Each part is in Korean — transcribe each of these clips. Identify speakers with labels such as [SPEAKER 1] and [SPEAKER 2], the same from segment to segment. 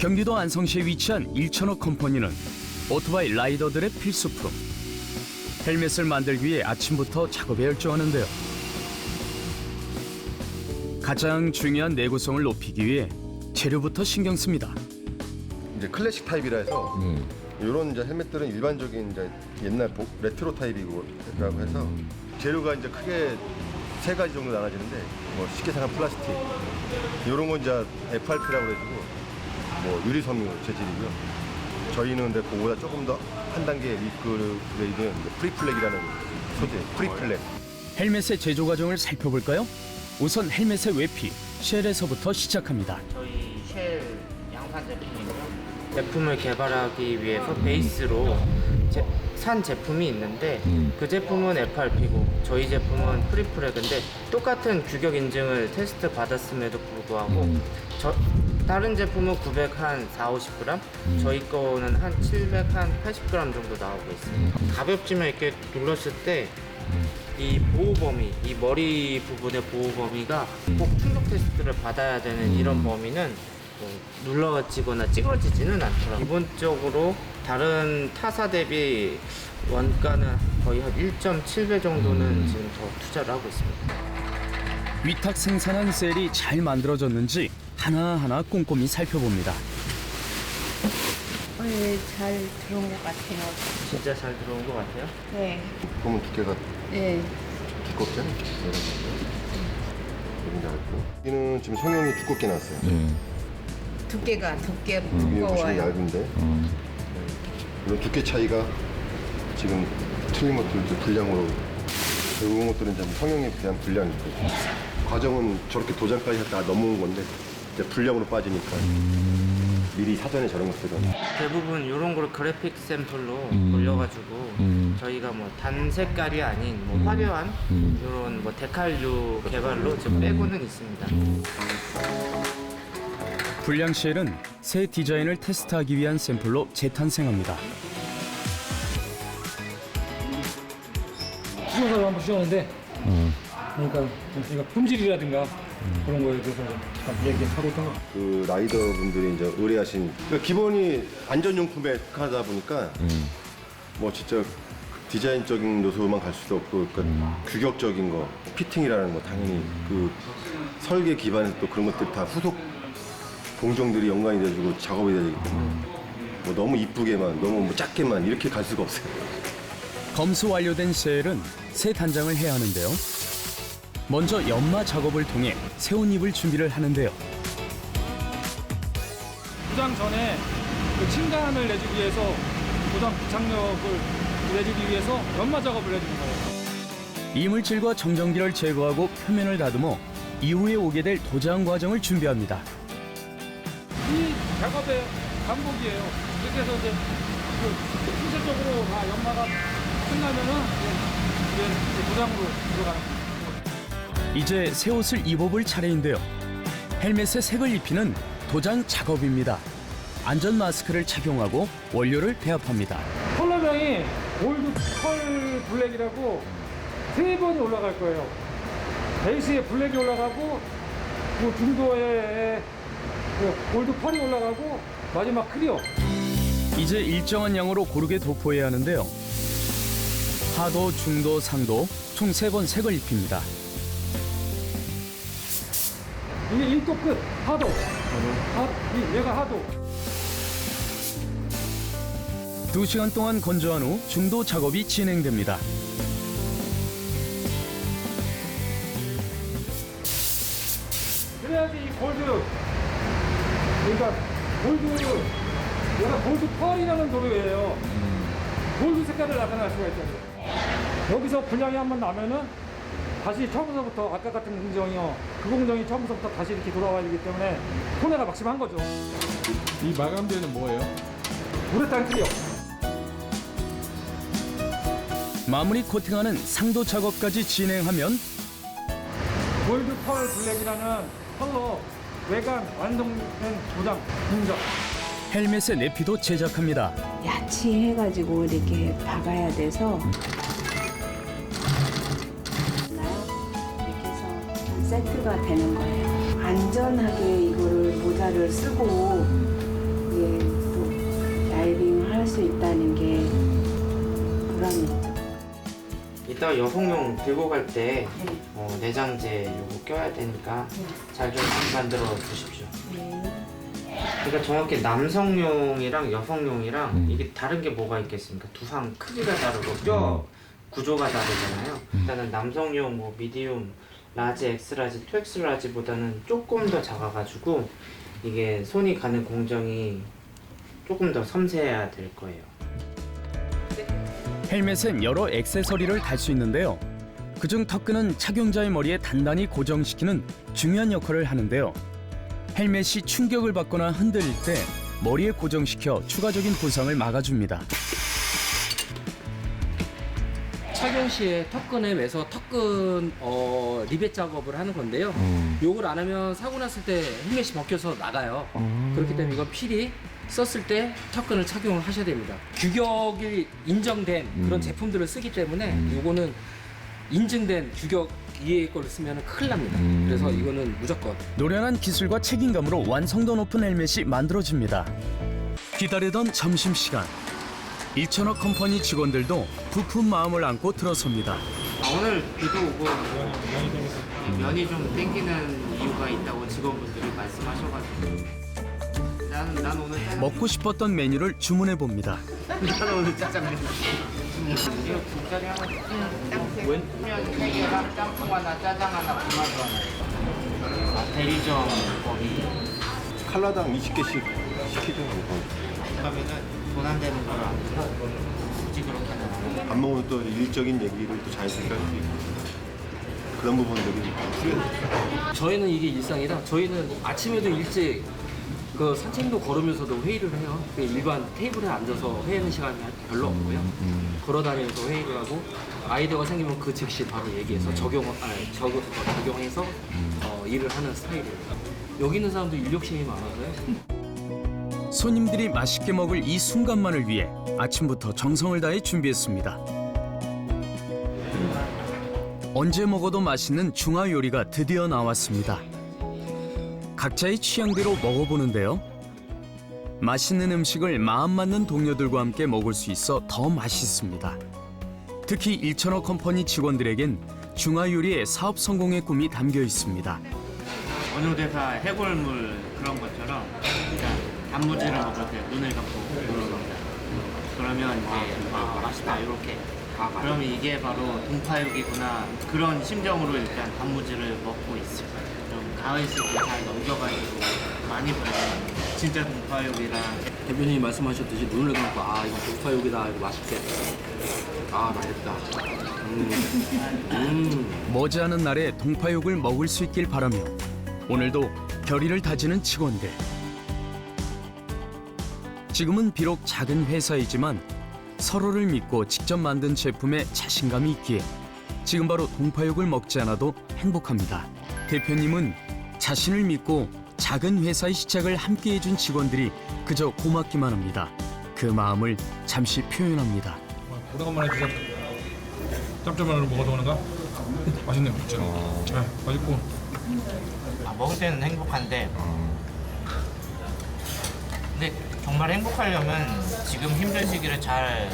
[SPEAKER 1] 경기도 안성시에 위치한 일천호 컴퍼니는 오토바이 라이더들의 필수품. 헬멧을 만들기 위해 아침부터 작업에 열중하는데요. 가장 중요한 내구성을 높이기 위해 재료부터 신경 씁니다.
[SPEAKER 2] 이제 클래식 타입이라 해서 이런 이제 헬멧들은 일반적인 이제 옛날 보- 레트로 타입이고 라고 해서 재료가 이제 크게 세 가지 정도 나눠지는데 뭐 쉽게 생각하면 플라스틱 이런 건 이제 FRP라고 해가지고 뭐 유리섬유 재질이고요. 저희는 근데 그거보다 조금 더 한 단계 위그레이드는 이제 프리플렉이라는 소재, 프리플렉.
[SPEAKER 1] 헬멧의 제조 과정을 살펴볼까요? 우선 헬멧의 외피, 쉘에서부터 시작합니다.
[SPEAKER 3] 저희 쉘 양산 제품이고요. 제품을 개발하기 위해서 베이스로 제- 산 제품이 있는데 그 제품은 FRP고 저희 제품은 프리프렉인데 똑같은 규격 인증을 테스트 받았음에도 불구하고 저 다른 제품은 900 한 4, 50g, 저희 거는 한 700 한 80g 정도 나오고 있습니다. 가볍지만 이렇게 눌렀을 때 이 보호 범위, 이 머리 부분의 보호 범위가 꼭 충격 테스트를 받아야 되는 이런 범위는 뭐 눌러지거나 찌그러지지는 않더라고요. 기본적으로 다른 타사 대비 원가는 거의 한 1.7배 정도는 지금 더 투자를 하고 있습니다.
[SPEAKER 1] 위탁 생산한 셀이 잘 만들어졌는지 하나하나 꼼꼼히 살펴봅니다.
[SPEAKER 4] 네, 잘 들어온 것 같아요.
[SPEAKER 3] 진짜 잘 들어온 것 같아요.
[SPEAKER 4] 네.
[SPEAKER 2] 보면 두께가
[SPEAKER 4] 네.
[SPEAKER 2] 여기 얇고. 여기는 지금 성형이 두껍게 났어요.
[SPEAKER 4] 두께가 두께
[SPEAKER 2] 여기 보시면
[SPEAKER 4] 무거워요.
[SPEAKER 2] 얇은데 이런 두께 차이가 지금 틀린 것들도 불량으로 이런 것들은 이제 성형에 대한 불량이 있고 과정은 저렇게 도장까지 다 넘어온 건데 이제 불량으로 빠지니까 미리 사전에 저런 것들은.
[SPEAKER 3] 대부분 이런 걸 그래픽 샘플로 올려가지고 저희가 뭐 단 색깔이 아닌 뭐 화려한 이런 뭐 데칼류 개발로 지금 빼고는 있습니다.
[SPEAKER 1] 불량 쉘은 새 디자인을 테스트하기 위한 샘플로 재탄생합니다.
[SPEAKER 5] 수영사를 한번 씌웠는데 그러니까 저희가 품질이라든가 그런 거에 대해서 잠깐 얘기하고 있던
[SPEAKER 2] 거그 라이더 분들이 이제 의뢰하신 그러니까 기본이 안전용품에 하다 보니까 뭐 진짜 디자인적인 요소만 갈 수도 없고 그러니까 규격적인 거 피팅이라는 거 당연히 그 설계 기반에서 또 그런 것들 다 후속 공정들이 연관이 돼가지고 작업이 되기 때문에 뭐 너무 이쁘게만 너무 뭐 작게만 이렇게 갈 수가 없어요.
[SPEAKER 1] 검수 완료된 쉘은 새 단장을 해야 하는데요. 먼저 연마 작업을 통해 새 옷입을 준비를 하는데요.
[SPEAKER 5] 부장 전에 그 층간을 내주기 위해서 부장 부착력을 내주기 위해서 연마 작업을 해주는 거예요.
[SPEAKER 1] 이물질과 정전기를 제거하고 표면을 다듬어 이후에 오게 될 도장 과정을 준비합니다.
[SPEAKER 5] 이 작업의 반복이에요. 이렇게 해서 이제 그 실질적으로 다 연마가 끝나면은 이제 이제 도장으로 들어가는 거예요.
[SPEAKER 1] 이제 새 옷을 입어볼 차례인데요. 헬멧에 색을 입히는 도장 작업입니다. 안전 마스크를 착용하고 원료를 배합합니다.
[SPEAKER 5] 컬러명이 골드 펄 블랙이라고 세 번이 올라갈 거예요. 베이스에 블랙이 올라가고 그 중도에 그 골드 펄이 올라가고 마지막 클리어.
[SPEAKER 1] 이제 일정한 양으로 고르게 도포해야 하는데요. 하도, 중도, 상도 총 세 번 색을 입힙니다.
[SPEAKER 5] 이게 1도 끝 하도. 하, 이- 얘가 하도.
[SPEAKER 1] 두 시간 동안 건조한 후 중도 작업이 진행됩니다.
[SPEAKER 5] 그래야지 이 골드 그러니까 골드 얘가 골드 펄이라는 도료예요. 골드 색깔을 나타낼 수가 있잖아요. 여기서 분량이 한 번 나면은 다시 처음부터 아까 같은 공정이요. 그 공정이 처음부터 다시 이렇게 돌아와야 되기 때문에 손해가 막심한 거죠.
[SPEAKER 6] 이 마감재는 뭐예요?
[SPEAKER 5] 우레탄 클리어.
[SPEAKER 1] 마무리 코팅하는 상도 작업까지 진행하면
[SPEAKER 5] 골드 펄 블랙이라는 컬러 외관 완성된 도장 공정.
[SPEAKER 1] 헬멧의 내피도 제작합니다.
[SPEAKER 4] 야치 해가지고 이렇게 박아야 돼서. 세트가 되는 거예요. 안전하게 이거를 모자를 쓰고 수 있다는 게 보람이 있죠.
[SPEAKER 3] 이따 여성용 들고 갈 때
[SPEAKER 4] 네.
[SPEAKER 3] 어, 내장재 요거 껴야 되니까 잘좀 만들어 주십시오.
[SPEAKER 4] 네.
[SPEAKER 3] 그러니까 정확히 남성용이랑 여성용이랑
[SPEAKER 6] 음.
[SPEAKER 3] 이게 다른 게 뭐가 있겠습니까? 두상 크기가 다르고 뼈 구조가 다르잖아요. 일단은 남성용 뭐 미디움, 라지, 엑스라지, 투엑스라지보다는 조금 더 작아가지고 이게 손이 가는 공정이 조금 더 섬세해야 될 거예요.
[SPEAKER 1] 헬멧엔 여러 액세서리를 달 수 있는데요. 그중 턱끈은 착용자의 머리에 단단히 고정시키는 중요한 역할을 하는데요. 헬멧이 충격을 받거나 흔들릴 때 머리에 고정시켜 추가적인 부상을 막아줍니다.
[SPEAKER 7] 착용 시에 턱끈에 매서 턱끈 어, 리벳 작업을 하는 건데요. 요걸 안 하면 사고 났을 때 헬멧이 벗겨서 나가요. 그렇기 때문에 이건 필히 썼을 때 턱끈을 착용을 하셔야 됩니다. 규격이 인정된 그런 제품들을 쓰기 때문에 요거는 인증된 규격 이외의 걸 쓰면 큰일 납니다. 그래서 이거는 무조건
[SPEAKER 1] 노련한 기술과 책임감으로 완성도 높은 헬멧이 만들어집니다. 기다리던 점심시간. 1천억 컴퍼니 직원들도 부푼 마음을 안고 들어섭니다.
[SPEAKER 3] 아, 오늘 비도 오고 면이 좀 땡기는 이유가 있다고 직원분들이 말씀하셔가지고 난, 난 오늘 짜장
[SPEAKER 1] 먹고 싶었던 메뉴를 주문해 봅니다.
[SPEAKER 3] 난 오늘 짜장면 이거 국자리 하나 웬? 면 3개랑 짬뽕 하나 짜장 하나 도마도 하나 아, 대리점 거기
[SPEAKER 2] 칼라당 20개씩 시키죠.
[SPEAKER 3] 그러면은 돈 안 되는 안 돼서 굳이 그렇게 하는
[SPEAKER 2] 밥 먹으면 또 일적인 얘기를 또 자연스럽게 할 수 있고 그런 부분들이 후회돼요.
[SPEAKER 7] 저희는 이게 일상이라 저희는 아침에도 일찍 그 산책로 걸으면서도 회의를 해요. 그 일반 테이블에 앉아서 회의하는 시간이 별로 없고요. 걸어다니면서 회의를 하고 아이디어가 생기면 그 즉시 바로 얘기해서 적용, 아니, 적, 어, 적용해서 어, 일을 하는 스타일이에요. 여기 있는 사람도 인력심이 많아서요.
[SPEAKER 1] 손님들이 맛있게 먹을 이 순간만을 위해 아침부터 정성을 다해 준비했습니다. 언제 먹어도 맛있는 중화 요리가 드디어 나왔습니다. 각자의 취향대로 먹어보는데요. 맛있는 음식을 마음 맞는 동료들과 함께 먹을 수 있어 더 맛있습니다. 특히 일천억 컴퍼니 직원들에겐 중화 요리의 사업 성공의 꿈이 담겨 있습니다.
[SPEAKER 3] 어느 대사 해골물 그런 것처럼 단무지를 먹을 때 눈을 감고 누릅니다. 그러면 이제 아, 맛있다 이렇게. 그러면 이게 바로 동파육이구나 그런 심정으로 일단 단무지를 먹고 있어요. 좀 가을 시기 잘 넘겨가지고 많이 먹어요. 진짜 동파육이랑
[SPEAKER 7] 대표님이 말씀하셨듯이 눈을 감고 아 이거 독파육이다 이거 맛있겠다. 아 맛있다. 음. 음.
[SPEAKER 1] 머지않은 날에 동파육을 먹을 수 있길 바라며 오늘도 결의를 다지는 직원들. 지금은 비록 작은 회사이지만 서로를 믿고 직접 만든 제품에 자신감이 있기에 지금 바로 동파육을 먹지 않아도 행복합니다. 대표님은 자신을 믿고 작은 회사의 시작을 함께 해준 직원들이 그저 고맙기만 합니다. 그 마음을 잠시 표현합니다.
[SPEAKER 5] 오래간만에 진짜 짭짤하게 먹어서 그런가? 맛있네요, 진짜. 네, 맛있고.
[SPEAKER 3] 아, 먹을 때는 행복한데 근데 정말 행복하려면 지금 힘든 시기를 잘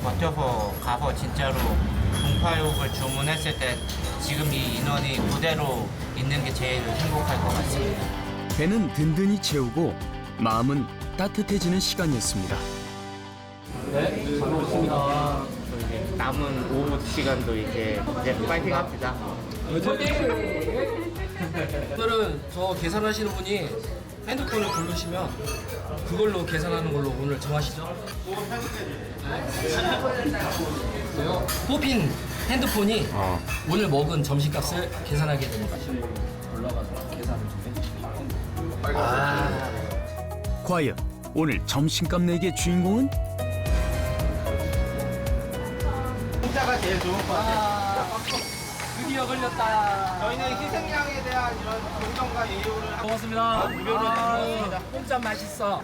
[SPEAKER 3] 버텨서 가서 진짜로 동파육을 주문했을 때 지금 이 인원이 그대로 있는 게 제일 행복할 것 같습니다.
[SPEAKER 1] 배는 든든히 채우고 마음은 따뜻해지는 시간이었습니다.
[SPEAKER 7] 네, 잘 먹었습니다.
[SPEAKER 3] 남은 오후 시간도 이제 이제 파이팅 합시다.
[SPEAKER 7] 오늘은 저 계산하시는 분이 핸드폰을 고르시면 그걸로 계산하는 걸로 오늘 정하시죠. 그래요. 뽑힌 핸드폰이 오늘 먹은 점심값을 계산하게 됩니다. 올라가서 계산을 좀 해주시면. 아,
[SPEAKER 1] 과연 오늘 점심값 내기의 주인공은
[SPEAKER 3] 혼자가 제일 좋은 것 같아요.
[SPEAKER 7] 드디어 걸렸다.
[SPEAKER 3] 저희는 희생양에 대한 이런 존경과 예우를
[SPEAKER 7] 고맙습니다.
[SPEAKER 3] 무료로
[SPEAKER 7] 아,
[SPEAKER 3] 드립니다.
[SPEAKER 7] 공짜 맛있어.